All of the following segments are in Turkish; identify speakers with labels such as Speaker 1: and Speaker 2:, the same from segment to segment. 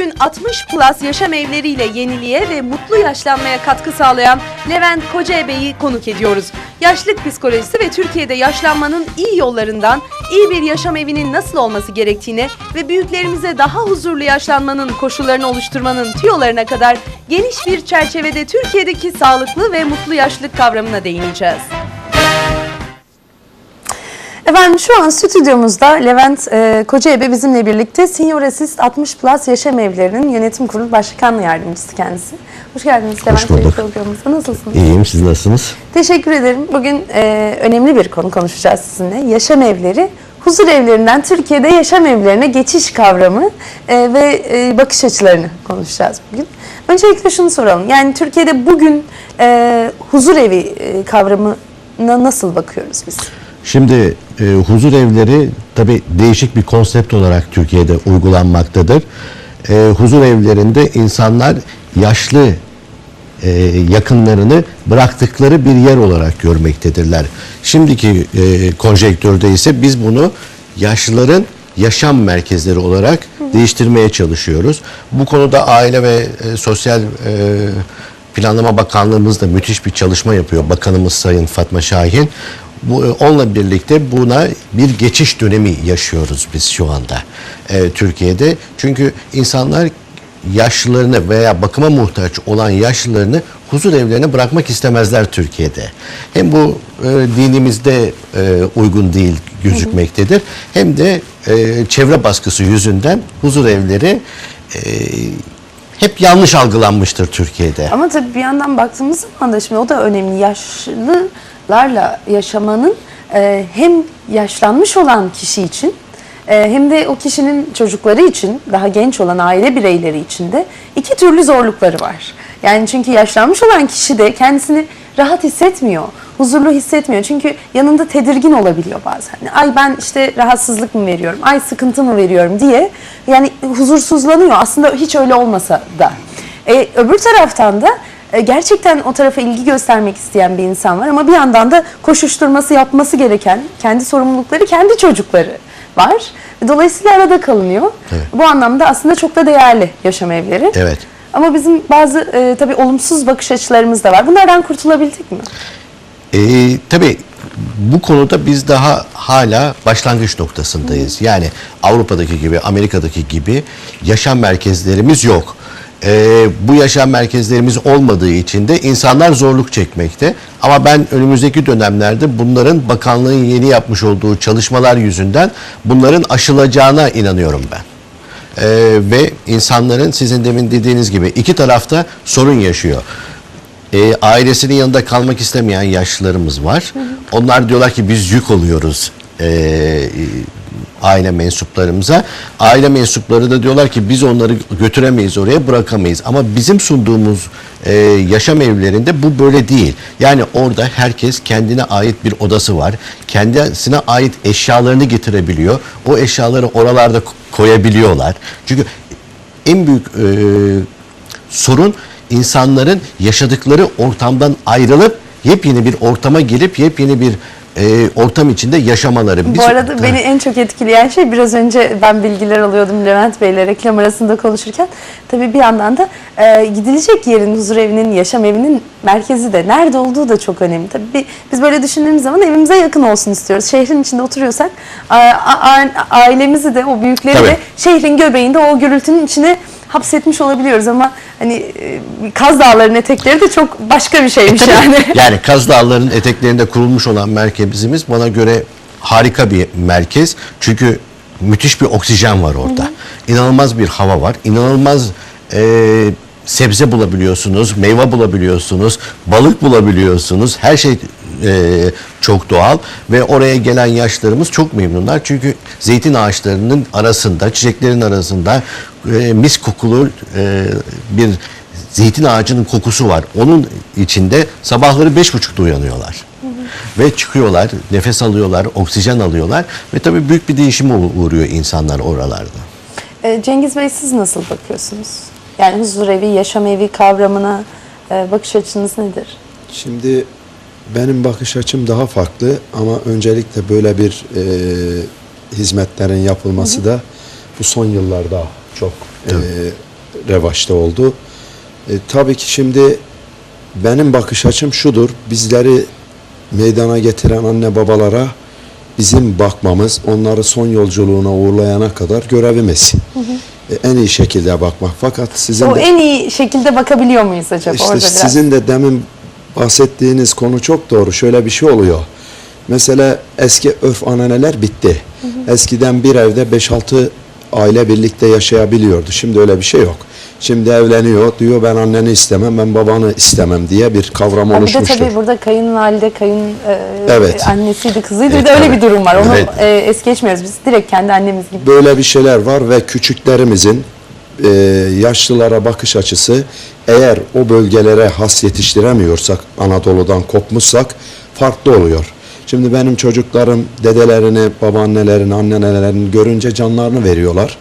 Speaker 1: Bugün 60 plus yaşam evleriyle yeniliğe ve mutlu yaşlanmaya katkı sağlayan Levent Kocaebe'yi konuk ediyoruz. Yaşlık psikolojisi ve Türkiye'de yaşlanmanın iyi yollarından, iyi bir yaşam evinin nasıl olması gerektiğine ve büyüklerimize daha huzurlu yaşlanmanın koşullarını oluşturmanın tüyolarına kadar geniş bir çerçevede Türkiye'deki sağlıklı ve mutlu yaşlılık kavramına değineceğiz. Efendim şu an stüdyomuzda Levent e, Kocaebe bizimle birlikte Senior Assist 60 Plus Yaşam Evlerinin Yönetim Kurulu Başkan Yardımcısı kendisi. Hoş geldiniz Levent Bey
Speaker 2: bulduk.
Speaker 1: programımıza. Nasılsınız?
Speaker 2: İyiyim, siz nasılsınız?
Speaker 1: Teşekkür ederim. Bugün e, önemli bir konu konuşacağız sizinle. Yaşam evleri, huzur evlerinden Türkiye'de yaşam evlerine geçiş kavramı e, ve e, bakış açılarını konuşacağız bugün. Öncelikle şunu soralım. Yani Türkiye'de bugün e, huzur evi e, kavramına nasıl bakıyoruz biz?
Speaker 2: Şimdi e, huzur evleri tabii değişik bir konsept olarak Türkiye'de uygulanmaktadır. E, huzur evlerinde insanlar yaşlı e, yakınlarını bıraktıkları bir yer olarak görmektedirler. Şimdiki e, konjektörde ise biz bunu yaşlıların yaşam merkezleri olarak değiştirmeye çalışıyoruz. Bu konuda Aile ve e, Sosyal e, Planlama Bakanlığımız da müthiş bir çalışma yapıyor. Bakanımız Sayın Fatma Şahin. Bu, e, onunla birlikte buna bir geçiş dönemi yaşıyoruz biz şu anda e, Türkiye'de. Çünkü insanlar yaşlılarını veya bakıma muhtaç olan yaşlılarını huzur evlerine bırakmak istemezler Türkiye'de. Hem bu e, dinimizde e, uygun değil gözükmektedir. Hem de e, çevre baskısı yüzünden huzur evleri e, hep yanlış algılanmıştır Türkiye'de.
Speaker 1: Ama tabii bir yandan baktığımız zaman da şimdi o da önemli. Yaşlılarla yaşamanın e, hem yaşlanmış olan kişi için e, hem de o kişinin çocukları için, daha genç olan aile bireyleri için de iki türlü zorlukları var. Yani çünkü yaşlanmış olan kişi de kendisini rahat hissetmiyor, huzurlu hissetmiyor. Çünkü yanında tedirgin olabiliyor bazen. Ay ben işte rahatsızlık mı veriyorum, ay sıkıntı mı veriyorum diye yani huzursuzlanıyor. Aslında hiç öyle olmasa da. E, öbür taraftan da e, gerçekten o tarafa ilgi göstermek isteyen bir insan var ama bir yandan da koşuşturması yapması gereken kendi sorumlulukları, kendi çocukları var. Dolayısıyla arada kalınıyor.
Speaker 2: Evet.
Speaker 1: Bu anlamda aslında çok da değerli yaşam evleri.
Speaker 2: Evet.
Speaker 1: Ama bizim bazı e, tabii olumsuz bakış açılarımız da var. Bunlardan kurtulabildik mi?
Speaker 2: Ee, tabii bu konuda biz daha hala başlangıç noktasındayız. Yani Avrupa'daki gibi, Amerika'daki gibi yaşam merkezlerimiz yok. Ee, bu yaşam merkezlerimiz olmadığı için de insanlar zorluk çekmekte. Ama ben önümüzdeki dönemlerde bunların bakanlığın yeni yapmış olduğu çalışmalar yüzünden bunların aşılacağına inanıyorum ben. Ee, ve insanların sizin demin dediğiniz gibi iki tarafta sorun yaşıyor. Ee, ailesinin yanında kalmak istemeyen yaşlılarımız var. Onlar diyorlar ki biz yük oluyoruz ee, aile mensuplarımıza. Aile mensupları da diyorlar ki biz onları götüremeyiz oraya bırakamayız. Ama bizim sunduğumuz e, yaşam evlerinde bu böyle değil. Yani orada herkes kendine ait bir odası var. Kendisine ait eşyalarını getirebiliyor. O eşyaları oralarda ko- koyabiliyorlar. Çünkü en büyük e, sorun insanların yaşadıkları ortamdan ayrılıp yepyeni bir ortama gelip yepyeni bir e, ortam içinde yaşamaları.
Speaker 1: Bu arada
Speaker 2: Ha.
Speaker 1: beni en çok etkileyen şey biraz önce ben bilgiler alıyordum Levent Bey'le reklam arasında konuşurken. Tabii bir yandan da e, gidilecek yerin huzur evinin, yaşam evinin merkezi de nerede olduğu da çok önemli. Tabii biz böyle düşündüğümüz zaman evimize yakın olsun istiyoruz. Şehrin içinde oturuyorsak a- a- a- ailemizi de o büyükleri
Speaker 2: Tabii.
Speaker 1: de şehrin göbeğinde o gürültünün içine hapsetmiş olabiliyoruz ama hani e, Kaz Dağları'nın etekleri de çok başka bir şeymiş yani.
Speaker 2: yani Kaz Dağları'nın eteklerinde kurulmuş olan merkezimiz bana göre harika bir merkez. Çünkü müthiş bir oksijen var orada. İnanılmaz bir hava var. İnanılmaz e, sebze bulabiliyorsunuz, meyve bulabiliyorsunuz, balık bulabiliyorsunuz. Her şey e, çok doğal ve oraya gelen yaşlarımız çok memnunlar. Çünkü zeytin ağaçlarının arasında, çiçeklerin arasında e, mis kokulu e, bir zeytin ağacının kokusu var. Onun içinde sabahları beş buçukta uyanıyorlar. Ve çıkıyorlar, nefes alıyorlar, oksijen alıyorlar ve tabii büyük bir değişime uğruyor insanlar oralarda.
Speaker 1: E, Cengiz Bey siz nasıl bakıyorsunuz? Yani huzur evi, yaşam evi kavramına e, bakış açınız nedir?
Speaker 3: Şimdi benim bakış açım daha farklı ama öncelikle böyle bir e, hizmetlerin yapılması da bu son yıllarda çok e, revaçta oldu. E, tabii ki şimdi benim bakış açım şudur. Bizleri meydana getiren anne babalara bizim bakmamız, onları son yolculuğuna uğurlayana kadar görevimiz. E, en iyi şekilde bakmak. Fakat sizin
Speaker 1: O
Speaker 3: de,
Speaker 1: en iyi şekilde bakabiliyor muyuz acaba
Speaker 3: işte
Speaker 1: orada biraz?
Speaker 3: sizin de demin bahsettiğiniz konu çok doğru. Şöyle bir şey oluyor. Mesela eski örf ananeler bitti. Eskiden bir evde 5-6 aile birlikte yaşayabiliyordu. Şimdi öyle bir şey yok. Şimdi evleniyor diyor ben anneni istemem ben babanı istemem diye bir kavram
Speaker 1: Ha, bir de
Speaker 3: oluşmuştur.
Speaker 1: tabii burada kayınvalide, kayın e,
Speaker 3: Evet.
Speaker 1: annesiydi, kızıydı.
Speaker 2: Evet,
Speaker 1: bir de öyle
Speaker 2: tabii.
Speaker 1: bir durum var. Onu
Speaker 2: Evet.
Speaker 1: e, es geçmiyoruz. Biz direkt kendi annemiz gibi.
Speaker 3: Böyle bir şeyler var ve küçüklerimizin e, yaşlılara bakış açısı eğer o bölgelere has yetiştiremiyorsak Anadolu'dan kopmuşsak farklı oluyor. Şimdi benim çocuklarım dedelerini, babaannelerini, annelerini görünce canlarını veriyorlar.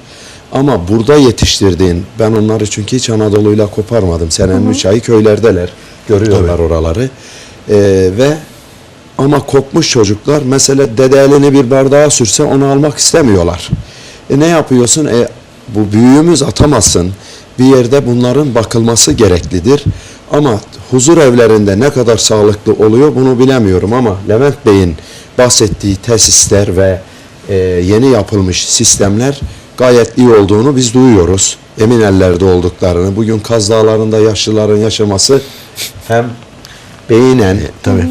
Speaker 3: Ama burada yetiştirdiğin, ben onları çünkü hiç Anadolu'yla koparmadım. Senenin üç ayı köylerdeler, görüyorlar oraları. E, ve ama kopmuş çocuklar mesela dede elini bir bardağa sürse onu almak istemiyorlar. E ne yapıyorsun? E bu büyüğümüz atamazsın. Bir yerde bunların bakılması gereklidir. Ama huzur evlerinde ne kadar sağlıklı oluyor bunu bilemiyorum ama Levent Bey'in bahsettiği tesisler ve e, yeni yapılmış sistemler gayet iyi olduğunu biz duyuyoruz. Emin ellerde olduklarını. Bugün Kaz Dağları'nda yaşlıların yaşaması hem beyinen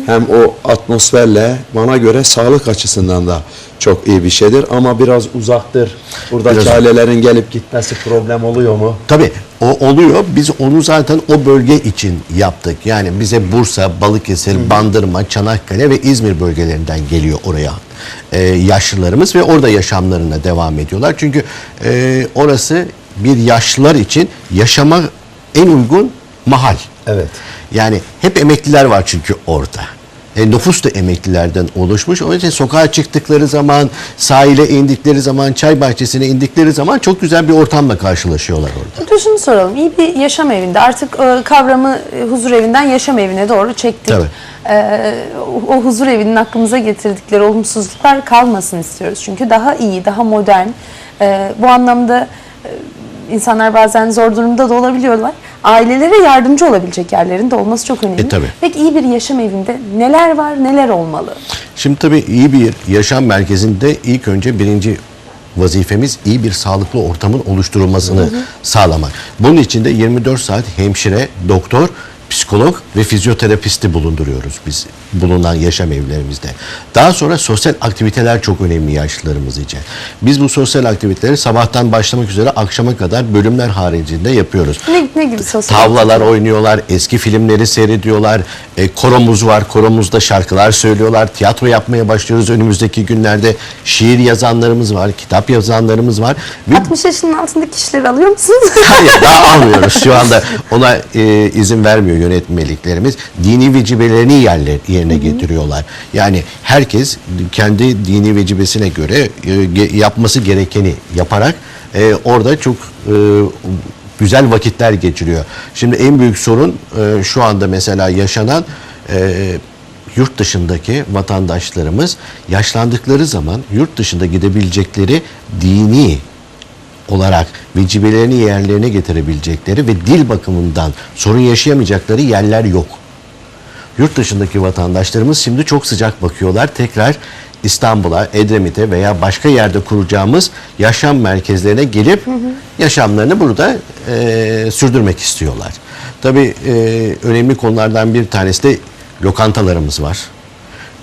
Speaker 3: hem o atmosferle bana göre sağlık açısından da çok iyi bir şeydir ama biraz uzaktır. Buradaki
Speaker 2: Biraz-
Speaker 3: ailelerin gelip gitmesi problem oluyor mu?
Speaker 2: Tabii o oluyor. Biz onu zaten o bölge için yaptık. Yani bize Bursa, Balıkesir, Bandırma, Çanakkale ve İzmir bölgelerinden geliyor oraya e, yaşlılarımız ve orada yaşamlarına devam ediyorlar. Çünkü e, orası bir yaşlılar için yaşama en uygun mahal.
Speaker 3: Evet.
Speaker 2: Yani hep emekliler var çünkü orada. E, nüfus da emeklilerden oluşmuş. O yüzden sokağa çıktıkları zaman, sahile indikleri zaman, çay bahçesine indikleri zaman çok güzel bir ortamla karşılaşıyorlar orada.
Speaker 1: Bir de şunu soralım. İyi bir yaşam evinde artık e, kavramı e, huzur evinden yaşam evine doğru çektik.
Speaker 2: Tabii.
Speaker 1: E, o, o huzur evinin aklımıza getirdikleri olumsuzluklar kalmasın istiyoruz. Çünkü daha iyi, daha modern. e, bu anlamda e, insanlar bazen zor durumda da olabiliyorlar. Ailelere yardımcı olabilecek yerlerin de olması çok önemli.
Speaker 2: E, tabii.
Speaker 1: Peki iyi bir yaşam evinde neler var, neler olmalı?
Speaker 2: Şimdi tabii iyi bir yaşam merkezinde ilk önce birinci vazifemiz iyi bir sağlıklı ortamın oluşturulmasını sağlamak. Bunun için de 24 saat hemşire, doktor, psikolog ve fizyoterapisti bulunduruyoruz biz bulunan yaşam evlerimizde. Daha sonra sosyal aktiviteler çok önemli yaşlılarımız için. Biz bu sosyal aktiviteleri sabahtan başlamak üzere akşama kadar bölümler haricinde yapıyoruz.
Speaker 1: Ne, ne gibi sosyal
Speaker 2: Tavlalar oynuyorlar, eski filmleri seyrediyorlar. E, koromuz var, koromuzda şarkılar söylüyorlar. Tiyatro yapmaya başlıyoruz önümüzdeki günlerde. Şiir yazanlarımız var, kitap yazanlarımız var. Ve
Speaker 1: 60 yaşının altındaki kişileri alıyor musunuz?
Speaker 2: Hayır daha almıyoruz şu anda. Ona e, izin vermiyor yönetmeliklerimiz. Dini vecibelerini yerler, yerine getiriyorlar. Yani herkes kendi dini vecibesine göre e, yapması gerekeni yaparak e, orada çok e, güzel vakitler geçiriyor. Şimdi en büyük sorun e, şu anda mesela yaşanan e, yurt dışındaki vatandaşlarımız yaşlandıkları zaman yurt dışında gidebilecekleri dini olarak vecibelerini yerlerine getirebilecekleri ve dil bakımından sorun yaşayamayacakları yerler yok. Yurt dışındaki vatandaşlarımız şimdi çok sıcak bakıyorlar. Tekrar İstanbul'a, Edremit'e veya başka yerde kuracağımız yaşam merkezlerine gelip yaşamlarını burada e, sürdürmek istiyorlar. Tabii e, önemli konulardan bir tanesi de lokantalarımız var.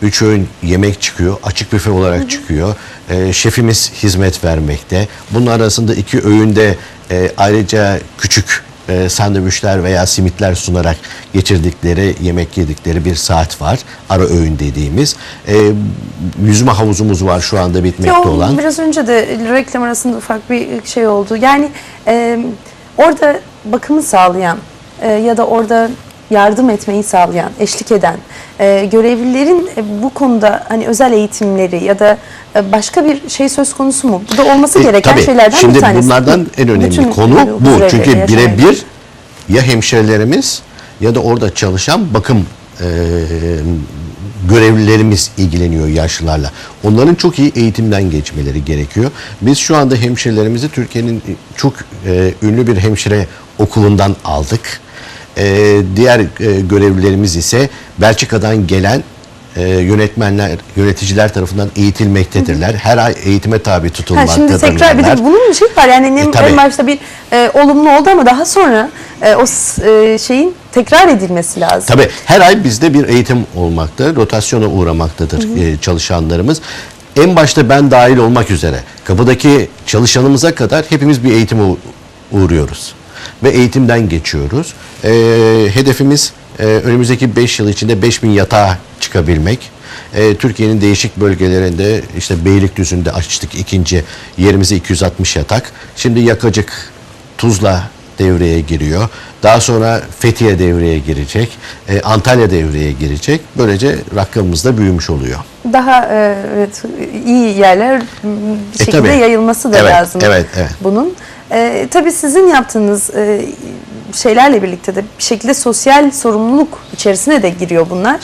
Speaker 2: Üç öğün yemek çıkıyor, açık büfe olarak çıkıyor. E, şefimiz hizmet vermekte. Bunun arasında iki öğünde e, ayrıca küçük e, sandviçler veya simitler sunarak geçirdikleri, yemek yedikleri bir saat var. Ara öğün dediğimiz. E, yüzme havuzumuz var şu anda bitmekte
Speaker 1: Ya o
Speaker 2: olan.
Speaker 1: Biraz önce de reklam arasında ufak bir şey oldu. Yani e, orada bakımı sağlayan e, ya da orada yardım etmeyi sağlayan, eşlik eden e, görevlilerin e, bu konuda hani özel eğitimleri ya da e, başka bir şey söz konusu mu? Bu da olması
Speaker 2: E,
Speaker 1: gereken
Speaker 2: tabii.
Speaker 1: şeylerden
Speaker 2: Şimdi
Speaker 1: bir tanesi.
Speaker 2: bunlardan en önemli
Speaker 1: Bütün,
Speaker 2: konu bu.
Speaker 1: huzur
Speaker 2: Çünkü birebir ya hemşerilerimiz ya da orada çalışan bakım e, görevlilerimiz ilgileniyor yaşlılarla. Onların çok iyi eğitimden geçmeleri gerekiyor. Biz şu anda hemşirelerimizi Türkiye'nin çok e, ünlü bir hemşire okulundan aldık. E, diğer e, görevlilerimiz ise Belçika'dan gelen e, yönetmenler, yöneticiler tarafından eğitilmektedirler. Her ay eğitime tabi
Speaker 1: Ha,
Speaker 2: tutulmaktadırlar.
Speaker 1: şimdi tekrar bir de bunun bir şey var yani en,
Speaker 2: E, tabii.
Speaker 1: en başta bir e, olumlu oldu ama daha sonra e, o s- e, şeyin tekrar edilmesi lazım.
Speaker 2: Tabii her ay bizde bir eğitim olmakta, rotasyona uğramaktadır e, çalışanlarımız. En başta ben dahil olmak üzere kapıdaki çalışanımıza kadar hepimiz bir eğitime u- uğruyoruz. Ve eğitimden geçiyoruz. E, hedefimiz e, önümüzdeki 5 yıl içinde 5000 yatağa çıkabilmek. E, Türkiye'nin değişik bölgelerinde işte Beylikdüzü'nde açtık ikinci yerimizi 260 yatak. Şimdi Yakacık, Tuzla devreye giriyor. Daha sonra Fethiye devreye girecek. e, Antalya devreye girecek. Böylece rakamımız da büyümüş oluyor.
Speaker 1: Daha e, evet, iyi yerler bir
Speaker 2: E,
Speaker 1: şekilde
Speaker 2: tabii.
Speaker 1: yayılması da
Speaker 2: Evet,
Speaker 1: lazım.
Speaker 2: evet, evet.
Speaker 1: Bunun. E, tabii sizin yaptığınız e, şeylerle birlikte de bir şekilde sosyal sorumluluk içerisine de giriyor bunlar.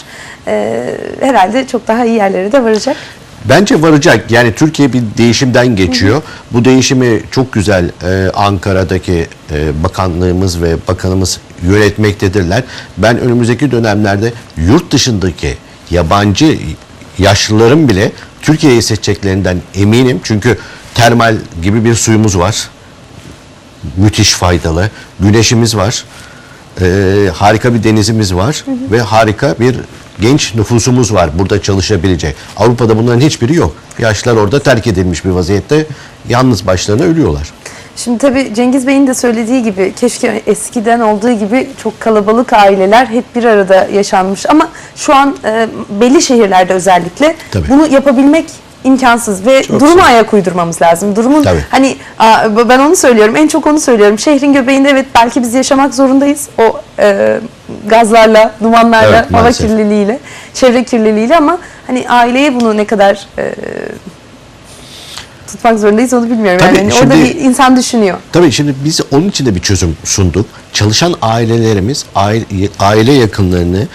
Speaker 1: E, herhalde çok daha iyi yerlere de varacak.
Speaker 2: Bence varacak. Yani Türkiye bir değişimden geçiyor. Bu değişimi çok güzel e, Ankara'daki e, bakanlığımız ve bakanımız yönetmektedirler. Ben önümüzdeki dönemlerde yurt dışındaki yabancı yaşlıların bile Türkiye'yi seçeceklerinden eminim. Çünkü termal gibi bir suyumuz var. Müthiş faydalı. Güneşimiz var. Ee, harika bir denizimiz var ve harika bir genç nüfusumuz var burada çalışabilecek. Avrupa'da bunların hiçbiri yok. Yaşlılar orada terk edilmiş bir vaziyette yalnız başlarına ölüyorlar.
Speaker 1: Şimdi tabii Cengiz Bey'in de söylediği gibi keşke eskiden olduğu gibi çok kalabalık aileler hep bir arada yaşanmış ama şu an e, belli şehirlerde özellikle
Speaker 2: Tabii.
Speaker 1: bunu yapabilmek imkansız ve
Speaker 3: Çok
Speaker 1: duruma
Speaker 3: zor.
Speaker 1: ayak uydurmamız lazım. Durumun
Speaker 2: Tabii.
Speaker 1: hani ben onu söylüyorum en çok onu söylüyorum. Şehrin göbeğinde evet belki biz yaşamak zorundayız. O e, gazlarla, dumanlarla,
Speaker 2: Evet,
Speaker 1: hava
Speaker 2: maalesef.
Speaker 1: kirliliğiyle, çevre kirliliğiyle ama hani aileye bunu ne kadar e, tutmak zorundayız onu bilmiyorum.
Speaker 2: Tabii,
Speaker 1: yani Hani orada
Speaker 2: şimdi-
Speaker 1: bir insan düşünüyor.
Speaker 2: Tabii şimdi biz onun için de bir çözüm sunduk. Çalışan ailelerimiz aile, aile yakınlarını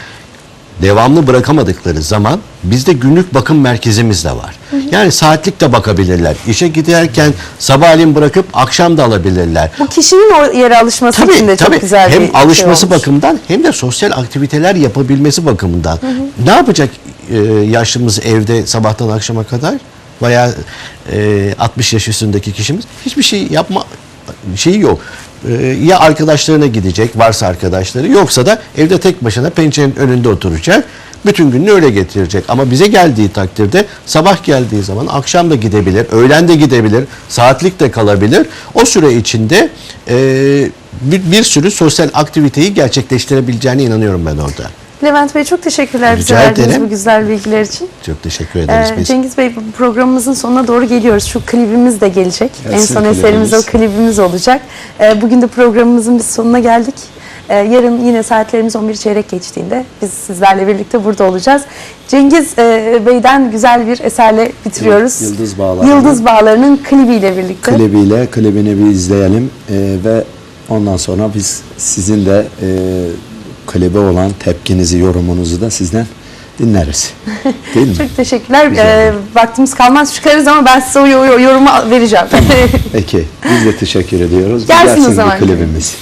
Speaker 2: devamlı bırakamadıkları zaman bizde günlük bakım merkezimiz de var. Yani saatlik de bakabilirler. İşe giderken sabahleyin bırakıp akşam da alabilirler.
Speaker 1: Bu kişinin o yere alışması için de çok güzel
Speaker 2: hem
Speaker 1: bir şey
Speaker 2: alışması
Speaker 1: olmuş.
Speaker 2: bakımından hem de sosyal aktiviteler yapabilmesi bakımından. Ne yapacak e, yaşlımız evde sabahtan akşama kadar? Veya e, 60 yaş üstündeki kişimiz hiçbir şey yapma şeyi yok. E, ya arkadaşlarına gidecek varsa arkadaşları yoksa da evde tek başına pencerenin önünde oturacak. Bütün gününü öyle getirecek. Ama bize geldiği takdirde sabah geldiği zaman akşam da gidebilir, öğlen de gidebilir, saatlik de kalabilir. O süre içinde e, bir, bir sürü sosyal aktiviteyi gerçekleştirebileceğine inanıyorum ben orada.
Speaker 1: Levent Bey çok teşekkürler bize
Speaker 2: Rica
Speaker 1: verdiğiniz
Speaker 2: ederim.
Speaker 1: bu güzel bilgiler için.
Speaker 2: Çok teşekkür ederiz
Speaker 1: Ee,
Speaker 2: biz.
Speaker 1: Cengiz Bey programımızın sonuna doğru geliyoruz. Şu klibimiz de gelecek. en
Speaker 3: Gelsin
Speaker 1: son eserimiz o
Speaker 3: klibimiz.
Speaker 1: klibimiz olacak. Ee, bugün de programımızın biz sonuna geldik. Ee, yarın yine saatlerimiz 11 çeyrek geçtiğinde biz sizlerle birlikte burada olacağız. Cengiz e, Bey'den güzel bir eserle bitiriyoruz.
Speaker 3: Yıldız Bağları'nın-
Speaker 1: Yıldız Bağları'nın klibiyle birlikte.
Speaker 3: klibiyle klibini bir izleyelim Ee, ve ondan sonra biz sizin de e, klibe olan tepkinizi, yorumunuzu da sizden dinleriz. Değil mi?
Speaker 1: Çok teşekkürler. Ee, vaktimiz kalmaz çıkarız ama ben size o yo- yo- yorumu vereceğim.
Speaker 3: Peki, biz de teşekkür ediyoruz.
Speaker 1: Gelsin o
Speaker 3: Gelsin
Speaker 1: zaman.
Speaker 3: bir klibimiz.